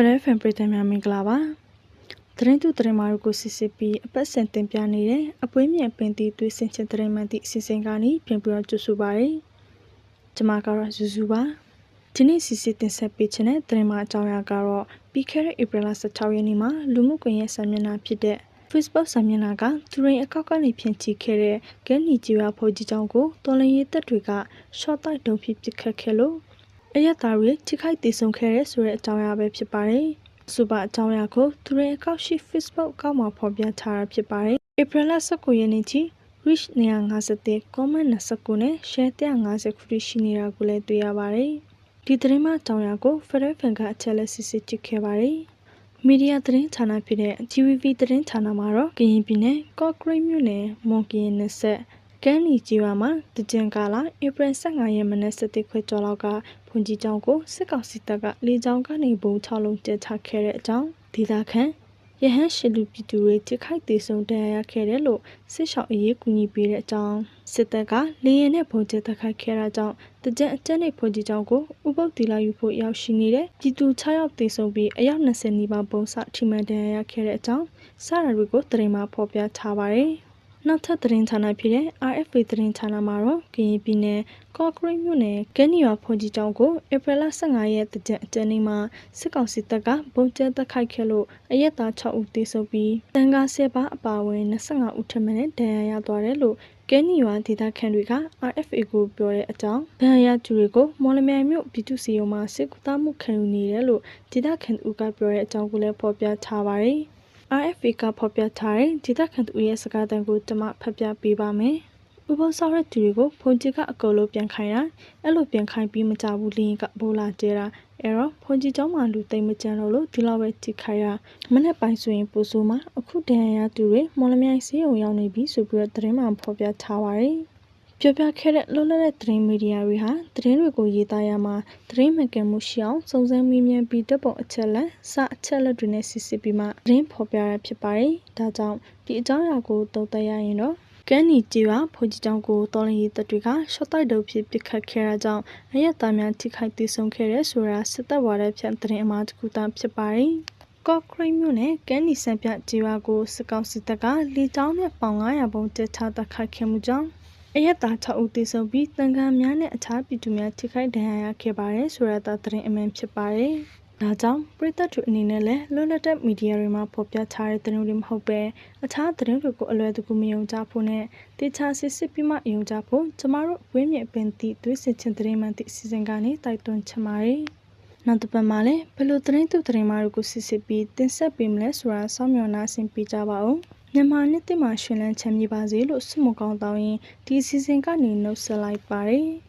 ပရဲဖန်ပရိသတ်များမင်္ဂလာပါသတင်းသူသတင်းမာတို့ကိုစစ်စစ်ပြီးအပတ်စဉ်တင်ပြနေတဲ့အပွေးမြင့်ပင်တီသွေးစင်ချက်သတင်းမှန်သည့်အစီအစဉ်ကနေပြန်ပြီးတော့ကြိုဆိုပါရစေကျွန်မကတော့ဇူဇူပါဒီနေ့စစ်စစ်တင်ဆက်ပေးခြင်းတဲ့သတင်းမှာအကြောင်းအရာကတော့ပြီးခဲ့တဲ့ဧပြီလ16ရက်နေ့မှာလူမှုကွန်ရက်စာမျက်နှာဖြစ်တဲ့ Facebook စာမျက်နှာကသူရင်အကောက်ကနေဖြန့်ချိခဲ့တဲ့ဂန်နီဂျီယာဖိုဂျီကြောင့်ကိုတော်လရင်သက်တွေက short တိုက်တုံဖြစ်ပစ်ခတ်ခဲ့လို့ အရက်သားတွေထိခိုက်တည်ဆုံခဲ့တဲ့ဆိုတဲ့အကြောင်းအရာပဲဖြစ်ပါတယ်။စူပါအကြောင်းအရာကိုသူရဲ့အကောင့်ရှိ Facebook အကောင့်မှာဖော်ပြထားတာဖြစ်ပါတယ်။ April 19ရက်နေ့ထိ reach 950 comment 29နဲ့ share 150ခုရှိနေတာကိုလည်းတွေ့ရပါတယ်။ဒီသတင်းမှအကြောင်းအရာကို Federal Bank ကအချက်လက်စစ်စစ်ကြည့်ခဲ့ပါတယ်။မီဒီယာသတင်းဌာနဖြစ်တဲ့ GVB သတင်းဌာနမှာတော့ကရင်ပြည်နယ်ကော့ကရိတ်မြို့နယ်မွန်ကရင်နယ်ဆက်ကန်းလီကြီးဝါမှာတကြံကာလဧပြီ15ရက်မနက်7:00ခွဲကျော်လောက်က ဖွန်ကြီးကျောင်းကိုစစ်ကောင်စီတပ်ကလေကြောင်းကနေဘုံ6လုံးကျချခဲ့တဲ့အကြောင်းဒေသခံရဟန်းရှိလူပြည်သူတွေတိခိုက်သေးဆုံးတရားရခဲ့တယ်လို့စစ်ရှောင်းအရေးကူညီပေးတဲ့အကြောင်းစစ်တပ်ကလေရင်နဲ့ဘုံကျက်တက်ခိုက်ခဲ့တာကြောင့်တကြံအကျန်းနဲ့ဖွန်ကြီးကျောင်းကိုဥပုပ်တီလာယူဖို့ရောက်ရှိနေတဲ့ပြည်သူ6ယောက်သေဆုံးပြီးအယောက်20နီးပါးဘုံစထိမှန်တရားရခဲ့တဲ့အကြောင်းစရတွေကိုတရင်မှာဖော်ပြထားပါတယ် နောက်ထပ်သတင်းဌာနဖြစ်တဲ့ RFA သတင်းဌာနမှာတော့ကရင်ပြည်နယ်ကော့ကရိတ်မြို့နယ်ကဲနီရွာဖွန်ကြီးကျောင်းကိုဧပြီလ15ရက်တကြအကျဉ်းနေ့မှာစစ်ကောင်စီတပ်ကဘုံကျဲတက်ခိုက်ခဲ့လို့အရက်သား6ဦးသေဆုံးပြီးတန်ကားဆဲပါအပါအဝင်25ဦးထပ်မံဒဏ်ရာရသွားတယ်လို့ကဲနီရွာဒေသခံတွေက RFA ကိုပြောတဲ့အကြောင်းဒဏ်ရာကျူတွေကိုမော်လမြိုင်မြို့ပြည်သူ့စီယုံမှာစစ်ကူသားမှုခံယူနေတယ်လို့ဒေသခံဦးကပြောတဲ့အကြောင်းကိုလည်းဖော်ပြထားပါတယ်။ RFA ကဖော်ပြထားတဲ့ဒေသခံသူရဲ့စကားတန်ကိုကျွန်မဖတ်ပြပေးပါမယ်။ဥပဆောက်တဲ့သူတွေကိုဖုန်ကြီးကအကုလို့ပြန်ခိုင်းတာအဲ့လိုပြန်ခိုင်းပြီးမကြဘူးလင်းကဘိုးလာကျဲတာအဲ့တော့ဖုန်ကြီးကျောင်းမှာလူသိမ့်မကြတော့လို့ဒီလောက်ပဲကြည့်ခိုင်းရမနေ့ပိုင်းဆိုရင်ပိုဆိုမှာအခုတန်ရသူတွေမော်လမြိုင်စီးုံရောက်နေပြီဆိုပြီးတော့သတင်းမှဖော်ပြထားပါတယ်။ ပြောပြခဲ့တဲ့လွတ်လပ်တဲ့သတင်းမီဒီယာတွေဟာသတင်းတွေကိုရေးသားရမှာသတင်းမှန်ကန်မှုရှိအောင်စုံစမ်းမေးမြန်းပြီးတပ်ပုံအချက်လက်စအချက်လက်တွေနဲ့စစ်စစ်ပြီးမှသတင်းဖော်ပြရဖြစ်ပါတယ်။ဒါကြောင့်ဒီအကြောင်းအရာကိုသုံးသပ်ရရင်တော့ကန်းနီကြီးကဖိုကြီးကျောင်းကိုတော်လရင်တပ်တွေကရှော့တိုက်တုပ်ဖြစ်ပစ်ခတ်ခဲ့တာကြောင့်အရက်သားများထိခိုက်ဒေဆုံးခဲ့တဲ့ဆိုတာစစ်တပ်ဝါဒဖြန့်သတင်းအမှားတစ်ခုသာဖြစ်ပါတယ်။ကော့ခရိတ်မြို့နယ်ကန်းနီစံပြကြီးဝါကိုစကောက်စစ်တပ်ကလေကြောင်းနဲ့ပေါင်900ပုံတက်ချတိုက်ခိုက်ခဲ့မှုကြောင့် အရက်သား6ဦးသေဆုံးပြီးတန်ခါများနဲ့အခြားပြည်သူများထိခိုက်ဒဏ်ရာရခဲ့ပါတယ်ဆိုရတာသတင်းအမှန်ဖြစ်ပါတယ်။ဒါကြောင့်ပြည်သက်သူအနေနဲ့လည်းလွတ်လပ်တဲ့မီဒီယာတွေမှာဖော်ပြထားတဲ့သတင်းတွေမဟုတ်ပဲအခြားသတင်းတွေကိုအလွယ်တကူမယုံကြဖို့နဲ့တေချာစစ်စစ်ပြီးမှယုံကြဖို့ကျမတို့ဝင်းမြပင်သည့်သွေးစစ်ချင်းသတင်းမှန်သည့်အစီအစဉ်ကနေတိုက်တွန်းချင်ပါတယ်။နောက်တစ်ပတ်မှာလည်းဘယ်လိုသတင်းသူသတင်းမားတွေကိုစစ်စစ်ပြီးတင်ဆက်ပေးမလဲဆိုတာစောင့်မျှော်နှားဆင်ပေးကြပါဦး။ မြန်မာနှစ်သစ်မှာရှင်လန်းချမ်းမြေပါစေလို့ဆုမကောင်းတောင်းရင်ဒီစီစဉ်ကနေနှုတ်ဆက်လိုက်ပါတယ်။